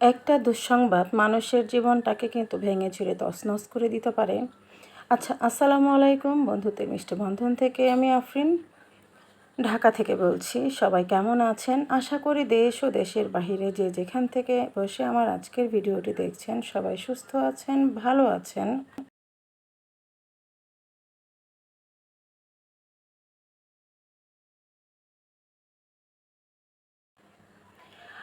একটা দুঃসংবাদ, মানুষের জীবনটাকে কিন্তু ভেঙে চুরে তছনছ করে দিতে পারে। আচ্ছা আসসালামু আলাইকুম বন্ধুত্বের মিষ্টি বন্ধন থেকে আমি আফরিন। ঢাকা থেকে বলছি, সবাই কেমন আছেন? আশা করি দেশ ও দেশের বাহিরে যে যেখান থেকে বসে আমার আজকের ভিডিওটি দেখছেন, সবাই সুস্থ আছেন, ভালো আছেন।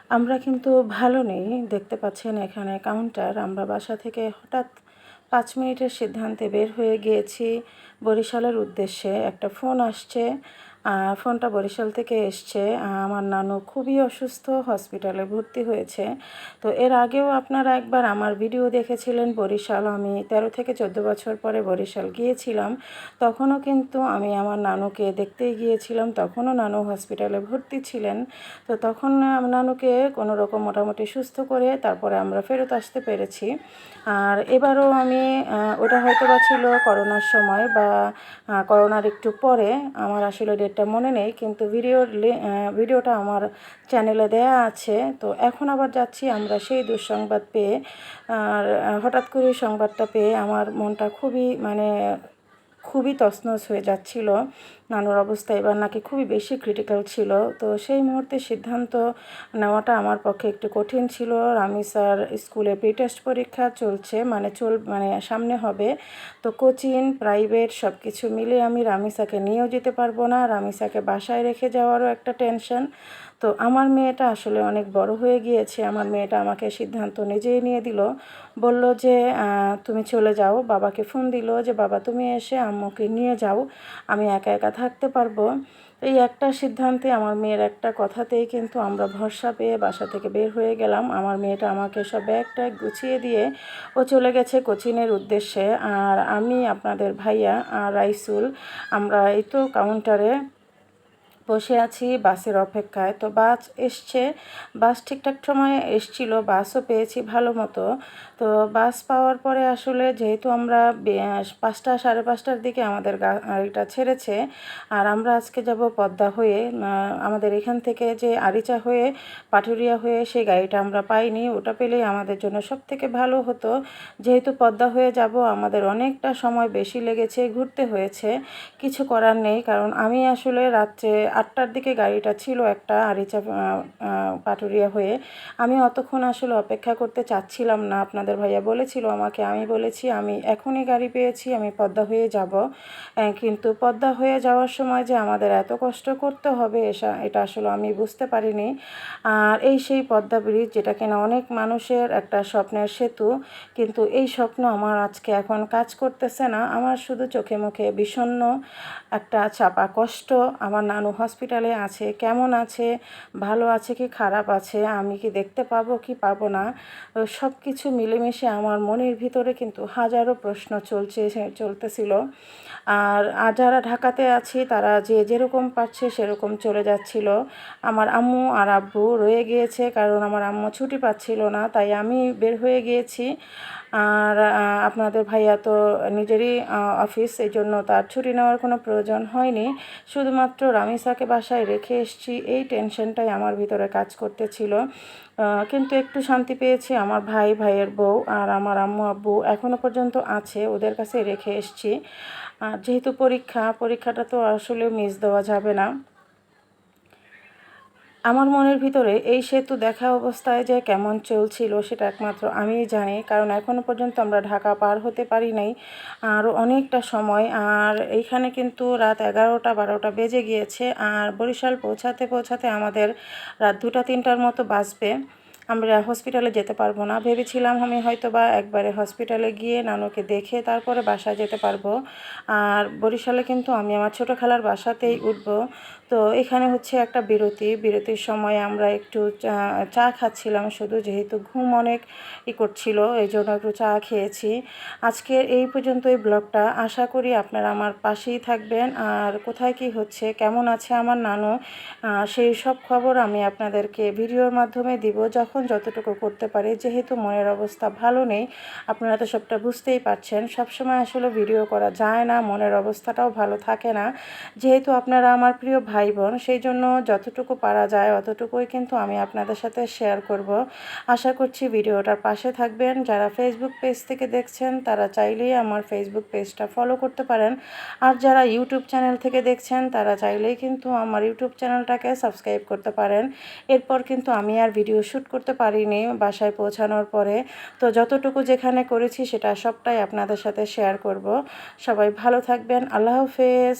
আমরা কিন্তু ভালো নেই। দেখতে পাচ্ছেন এখানে কাউন্টার আমরা বাসা থেকে হঠাৎ পাঁচ মিনিটের সিদ্ধান্তে বের হয়ে গিয়েছি বরিশালের উদ্দেশ্যে। একটা ফোন আসছে। ফোনটা বরিশাল থেকে এসছে। আমার নানু খুবই অসুস্থ, হসপিটালে ভর্তি হয়েছে। তো এর আগেও আপনারা একবার আমার ভিডিও দেখেছিলেন বরিশাল। আমি তেরো থেকে চোদ্দ বছর পরে বরিশাল গিয়েছিলাম। তখনও কিন্তু আমি আমার নানুকে দেখতেই গিয়েছিলাম। তখনও নানু হসপিটালে ভর্তি ছিলেন। তো তখন নানুকে কোনো রকম মোটামুটি সুস্থ করে তারপরে আমরা ফেরত আসতে পেরেছি। আর এবারও আমি ওটা হয়তো বা ছিল করোনার সময় বা করোনার একটু পরে আমার আসলে ডেটটা মনে নেই, কিন্তু ভিডিওর ভিডিওটা আমার চ্যানেলে দেয়া আছে। তো এখন আবার যাচ্ছি আমরা সেই দুঃসংবাদ পেয়ে। আর হঠাৎ করে সংবাদটা পেয়ে আমার মনটা খুবই মানে খুবই তসনস হয়ে যাচ্ছিল। নানুর অবস্থা এবার নাকি খুবই বেশি ক্রিটিক্যাল ছিল। তো সেই মুহূর্তে সিদ্ধান্ত নেওয়াটা আমার পক্ষে একটু কঠিন ছিল। রামি স্যার স্কুলে প্রি টেস্ট পরীক্ষা চলছে মানে চল মানে সামনে হবে। তো কোচিং প্রাইভেট সব কিছু মিলে আমি রামিসাকে নিয়েও যেতে পারব না। রামিসাকে বাসায় রেখে যাওয়ারও একটা টেনশন তো আমার মেয়েটা আসলে অনেক বড় হয়ে গিয়েছে। আমার মেয়েটা আমাকে সিদ্ধান্ত নিজেই নিয়ে দিল। বলল যে তুমি চলে যাও। বাবাকে ফোন দিল যে, বাবা, তুমি এসে আম্মুকে নিয়ে যাও। আমি একা একা থাকতে পারব। এই একটা সিদ্ধান্তে আমার মেয়ের একটা কথাতেই কিন্তু আমরা ভরসা পেয়ে বাসা থেকে বের হয়ে গেলাম। আমার মেয়েটা আমাকে সব ব্যাগটা গুছিয়ে দিয়ে ও চলে গেছে কোচিনের উদ্দেশ্যে। আর আমি, আপনাদের ভাইয়া আর রাইসুল, আমরা এই তো কাউন্টারে বসে আছি, বাসের অপেক্ষায়। তো বাস এসছে। বাস ঠিকঠাক সময়ে এসছিল, বাসও পেয়েছি ভালো মতো। তো বাস পাওয়ার পরে আসলে যেহেতু আমরা পাঁচটা, সাড়ে পাঁচটার দিকে আমাদের গাড়িটা ছেড়েছে, আর আমরা আজকে যাব পদ্মা হয়ে আমাদের এখান থেকে যে আরিচা হয়ে, পাটুরিয়া হয়ে সেই গাড়িটা আমরা পাইনি। ওটা পেলেই আমাদের জন্য সব থেকে ভালো হতো। যেহেতু পদ্মা হয়ে যাব, আমাদের অনেকটা সময় বেশি লেগেছে, ঘুরতে হয়েছে। কিছু করার নেই, কারণ আমি আসলে রাত্রে আটটার দিকে গাড়িটা ছিল একটা আরিচা পাটুরিয়া হয়ে। আমি অতক্ষণ আসলে অপেক্ষা করতে চাচ্ছিলাম না। আপনাদের ভাইয়া বলেছিল আমাকে, আমি বলেছি, আমি এখনই গাড়ি পেয়েছি, আমি পদ্মা হয়ে যাব। কিন্তু পদ্মা হয়ে যাওয়ার সময় যে আমাদের এত কষ্ট করতে হবে, এসা, এটা আসলে আমি বুঝতে পারিনি। আর এই সেই পদ্মা ব্রিজ, যেটা কিনা অনেক মানুষের একটা স্বপ্নের সেতু, কিন্তু এই স্বপ্ন আমার আজকে এখন কাজ করতেছে না। আমার শুধু চোখে মুখে বিষণ্ন একটা চাপা কষ্ট, আমার নানু হসপিটালে আছে, কেমন আছে, ভালো আছে কি খারাপ আছে, আমি কি দেখতে পাবো কি পাবো না সব কিছু মিলেমিশে আমার মনের ভিতরে কিন্তু হাজারো প্রশ্ন চলছে চলতেছিল। আর যারা ঢাকাতে আছি, তারা যে যেরকম পাচ্ছে সেরকম চলে যাচ্ছিল। আমার আম্মু আর আব্বু রয়ে গিয়েছে, কারণ আমার আম্মু ছুটি পাচ্ছিল না, তাই আমি বের হয়ে গিয়েছি। আর আপনাদের ভাইয়া তো নিজেরই অফিস এই জন্য তার ছুটি নেওয়ার কোনো প্রয়োজন হয়নি। শুধুমাত্র রামিসাকে বাসায় রেখে এসছি। এই টেনশনটাই আমার ভিতরে কাজ করতেছিল। কিন্তু একটু শান্তি পেয়েছি আমার ভাই, ভাইয়ের বউ আর আমার আম্মু, আব্বু এখনও পর্যন্ত আছে, ওদের কাছে রেখে এসছি। আর যেহেতু পরীক্ষা, পরীক্ষাটা তো আসলে মিস দেওয়া যাবে না। আমার মনের ভিতরে এই সেতু দেখা অবস্থায় যে কেমন চলছিল সেটা একমাত্র আমি জানি, কারণ এখনও পর্যন্ত আমরা ঢাকা পার হতে পারি নাই আর অনেকটা সময়। আর এইখানে কিন্তু রাত এগারোটা বারোটা বেজে গিয়েছে, আর বরিশাল পৌঁছাতে পৌঁছাতে আমাদের রাত দুটা তিনটার মতো বাঁচবে আমরা হসপিটালে যেতে পারব না। ভেবেছিলাম আমি হয়তো বা একবারে হসপিটালে গিয়ে নানুকে দেখে তারপরে বাসায় যেতে পারব। আর বরিশালে কিন্তু আমি আমার ছোটো খালার বাসাতেই উঠবো। তো এখানে হচ্ছে একটা বিরতি। বিরতির সময় আমরা একটু চা খাচ্ছিলাম। শুধু যেহেতু ঘুম অনেক ই করছিল এই জন্য একটু চা খেয়েছি। আজকের এই পর্যন্ত এই ব্লগটা। আশা করি আপনারা আমার পাশেই থাকবেন। আর কোথায় কি হচ্ছে, কেমন আছে আমার নানু সেই সব খবর আমি আপনাদেরকে ভিডিওর মাধ্যমে দিব। যখন যতটুকু করতে পারি, যেহেতু মনের অবস্থা ভালো নেই, আপনারা তো সবটা বুঝতেই পারছেন। সবসময় আসলে ভিডিও করা যায় না, মনের অবস্থাটাও ভালো থাকে না। যেহেতু আপনারা আমার প্রিয় ভাই বোন সেই জন্য যতটুকু পারা যায়, অতটুকুই কিন্তু আমি আপনাদের সাথে শেয়ার করব। আশা করছি ভিডিওটার পাশে থাকবেন। যারা ফেসবুক পেজ থেকে দেখছেন, তারা চাইলেই আমার ফেসবুক পেজটা ফলো করতে পারেন। আর যারা ইউটিউব চ্যানেল থেকে দেখছেন, তারা চাইলেই কিন্তু আমার ইউটিউব চ্যানেলটাকে সাবস্ক্রাইব করতে পারেন। এরপর কিন্তু আমি আর ভিডিও শ্যুট করতে পারিনি বাসায় পৌঁছানোর পরে। তো যতটুকু যেখানে করেছি সেটা সবটাই আপনাদের সাথে শেয়ার করব। সবাই ভালো থাকবেন। আল্লাহ হাফেজ।